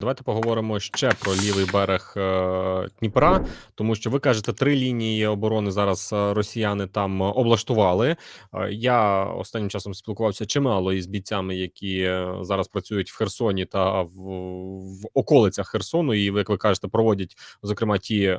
Давайте поговоримо ще про лівий берег е, Дніпра, тому що ви кажете, три лінії оборони зараз е, росіяни там облаштували. Е, Я останнім часом спілкувався чимало із бійцями, які зараз працюють в Херсоні та в, в околицях Херсону, і як ви кажете, проводять зокрема ті.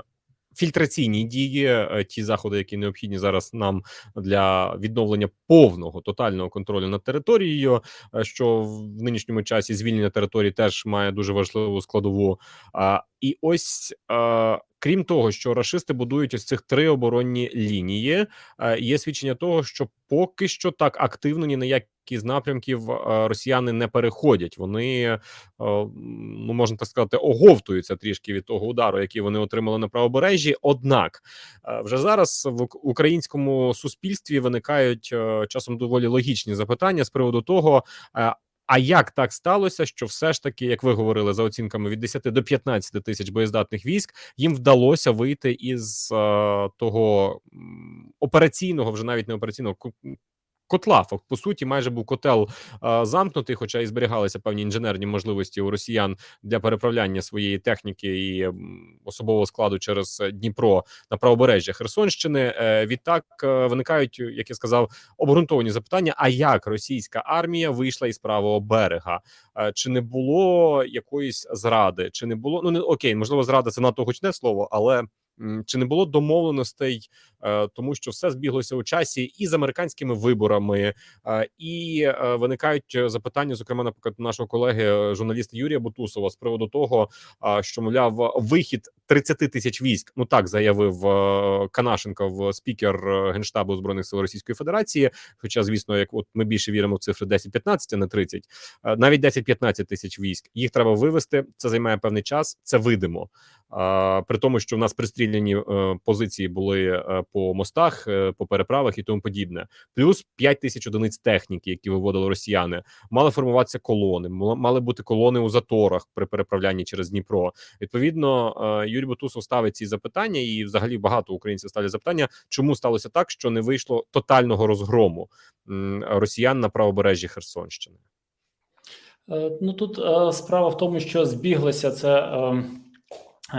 Фільтраційні дії, е, ті заходи, які необхідні зараз нам для відновлення повного тотального контролю над територією, е, що в нинішньому часі звільнення території теж має дуже важливу складову. І ось а, крім того, що рашисти будують ось цих три оборонні лінії, є свідчення того, що поки що так активно ні на які з напрямків росіяни не переходять. Вони е, ну можна так сказати, оговтуються трішки від того удару, який вони отримали на правобережжі. Однак е, вже зараз в українському суспільстві виникають е, часом доволі логічні запитання з приводу того. А як так сталося, що все ж таки, як ви говорили, за оцінками від 10 до 15 тисяч боєздатних військ, їм вдалося вийти із е, того операційного, вже навіть не операційного котла. По суті, майже був котел е, замкнутий, хоча і зберігалися певні інженерні можливості у росіян для переправляння своєї техніки і особового складу через Дніпро на правобережжя Херсонщини. Е, Відтак е, виникають, як я сказав, обґрунтовані запитання: а як російська армія вийшла із правого берега? Е, Чи не було якоїсь зради? Чи не було ну не окей, можливо, зрада це надто гучне слово, але. Чи не було домовленостей, тому що все збіглося у часі і з американськими виборами, е, і е, виникають е, запитання, зокрема, наприклад, нашого колеги, е, журналіста Юрія Бутусова, з приводу того, що мовляв вихід 30 тисяч військ. Ну так заявив е, Канашенко, в спікер е, генштабу збройних сил Російської Федерації. Хоча, звісно, як от ми більше віримо в цифри 10-15, а не 30, е, навіть 10-15 тисяч військ. Їх треба вивести. Це займає певний час. Це видимо. При тому, що в нас пристріляні е, позиції були е, по мостах, е, по переправах і тому подібне. Плюс 5 тисяч одиниць техніки, які виводили росіяни. Мали формуватися колони, мали бути колони у заторах при переправлянні через Дніпро. Відповідно, е, Юрій Бутусов ставить ці запитання, і взагалі багато українців ставлять запитання, чому сталося так, що не вийшло тотального розгрому росіян на правобережжі Херсонщини. Е, Ну тут справа в тому, що збіглося це е, е,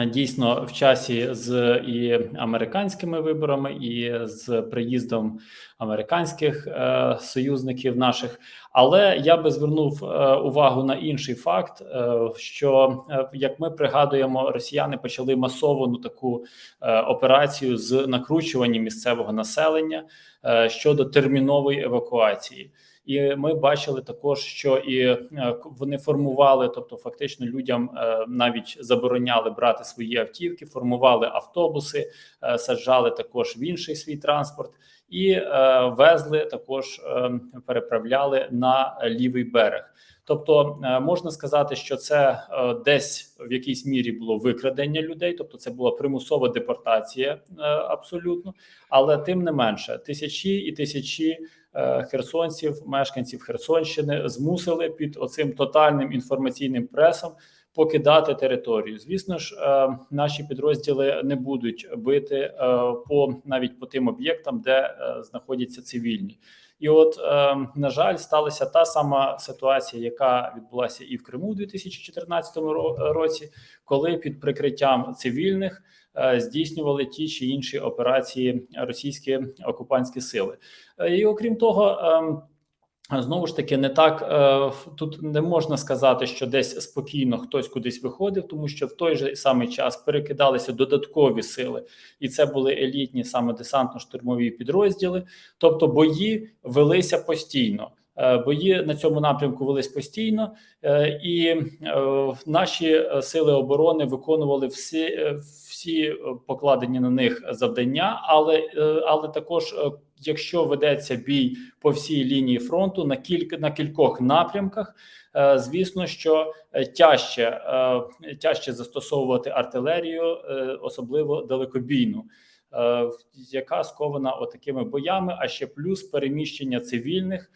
дійсно в часі з і американськими виборами, і з приїздом американських е, союзників наших. Але я би звернув е, увагу на інший факт: е, що е, як ми пригадуємо, росіяни почали масовану таку е, операцію з накручування місцевого населення е, щодо термінової евакуації. І ми бачили також, що і е, вони формували, тобто фактично людям е, навіть забороняли брати свої автівки, формували автобуси, е, саджали також в інший свій транспорт і везли також переправляли на лівий берег. Тобто е, можна сказати, що це е, десь в якійсь мірі було викрадення людей, тобто це була примусова депортація е, абсолютно, але тим не менше тисячі і тисячі херсонців, мешканців Херсонщини змусили під оцим тотальним інформаційним пресом покидати територію. Звісно ж, е, наші підрозділи не будуть бити е, по навіть по тим об'єктам, де е, знаходяться цивільні. І от, на жаль, сталася та сама ситуація, яка відбулася і в Криму у 2014 ро- році, коли під прикриттям цивільних здійснювали ті чи інші операції російські окупантські сили. І окрім того, ем, Знову ж таки, не так е, тут не можна сказати, що десь спокійно хтось кудись виходив, тому що в той же самий час перекидалися додаткові сили, і це були елітні саме десантно-штурмові підрозділи. Тобто бої велися постійно. Е, Бої на цьому напрямку велись постійно, е, і наші сили оборони виконували всі, всі е, покладені на них завдання, але, е, але також, е, якщо ведеться бій по всій лінії фронту на кілька на кількох напрямках. Звісно, що тяжче, тяжче застосовувати артилерію, особливо далекобійну, яка скована отакими боями, а ще плюс переміщення цивільних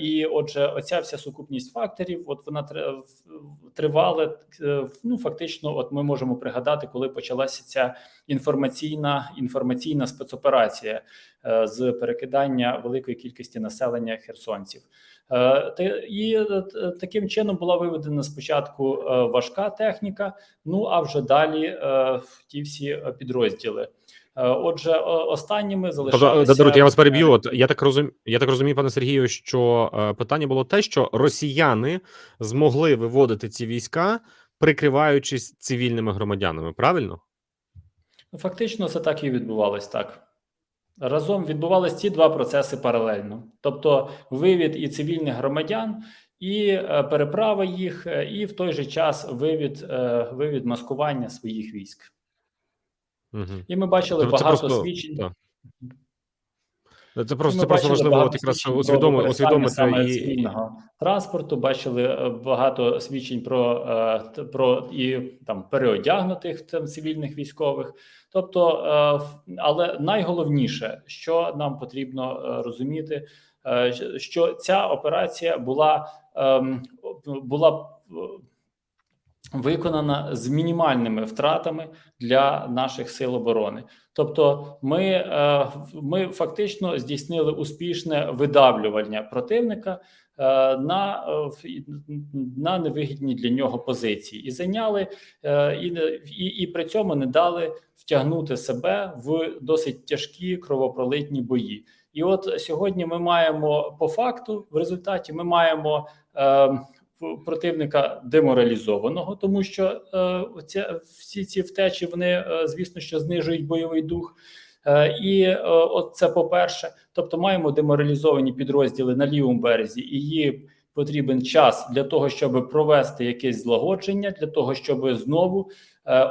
І отже, оця вся сукупність факторів, от вона тр- тривала. е, Ну фактично, от ми можемо пригадати, коли почалася ця інформаційна інформаційна спецоперація е, з перекидання великої кількості населення херсонців. Е, І е, таким чином була виведена спочатку е, важка техніка, ну а вже далі е, ті всі е, підрозділи. Е, Отже, останніми Тобто, залишалися... Даруйте, я вас переб'ю. От я так розумію, я так розумію, пане Сергію, що е, питання було те, що росіяни змогли виводити ці війська, прикриваючись цивільними громадянами. Правильно? Ну, Фактично, це так і відбувалось так. Разом відбувалися ці два процеси паралельно: тобто вивід і цивільних громадян, і е, переправа їх, і в той же час вивід, вивід маскування своїх військ. Угу. І ми бачили Тобто це багато просто- свідчень. так. Це просто, це просто важливо якраз усвідомити саме і, цивільного транспорту. Бачили е, багато свідчень про, е, про і там переодягнутих там цивільних військових. Тобто, е, але найголовніше, що нам потрібно розуміти, що ця операція була ем, була виконана з мінімальними втратами для наших сил оборони. Тобто, ми, е, ми фактично здійснили успішне видавлювання противника е, на, е, на невигідні для нього позиції і зайняли і, і, і при цьому не дали втягнути себе в досить тяжкі кровопролитні бої. І от сьогодні ми маємо по факту, в результаті ми маємо е, противника деморалізованого, тому що е, оця, всі ці втечі вони, е, звісно, що знижують бойовий дух. Е, і от це по-перше, тобто маємо деморалізовані підрозділи на лівому березі, і їм потрібен час для того, щоб провести якесь злагодження, для того, щоб знову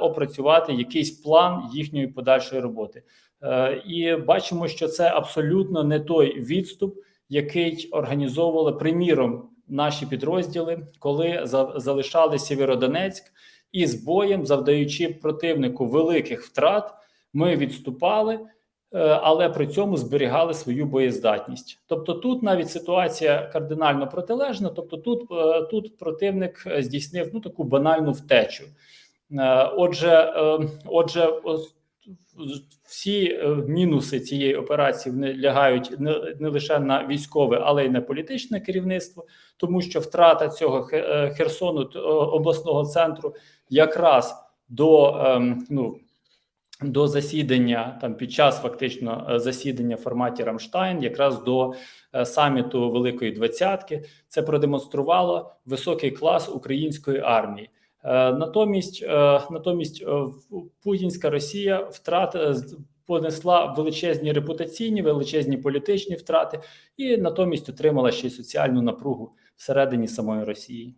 опрацювати якийсь план їхньої подальшої роботи. І бачимо, що це абсолютно не той відступ, який організовували приміром наші підрозділи, коли за, залишали Сєвєродонецьк і з боєм, завдаючи противнику великих втрат, ми відступали, е, але при цьому зберігали свою боєздатність. Тобто, тут навіть ситуація кардинально протилежна. Тобто, тут, е, тут противник здійснив ну таку банальну втечу. Е, Отже, отже, всі е, мінуси цієї операції вони лягають не, не лише на військове, але й на політичне керівництво, тому що втрата цього е, Херсону обласного центру якраз до ем, ну. До засідання там під час фактично е, засідання в форматі Рамштайн, якраз до саміту Великої Двадцятки, це продемонструвало високий клас української армії. Е, Натомість, е, натомість е, путінська Росія втрат понесла величезні репутаційні, величезні політичні втрати, і натомість отримала ще й соціальну напругу всередині самої Росії.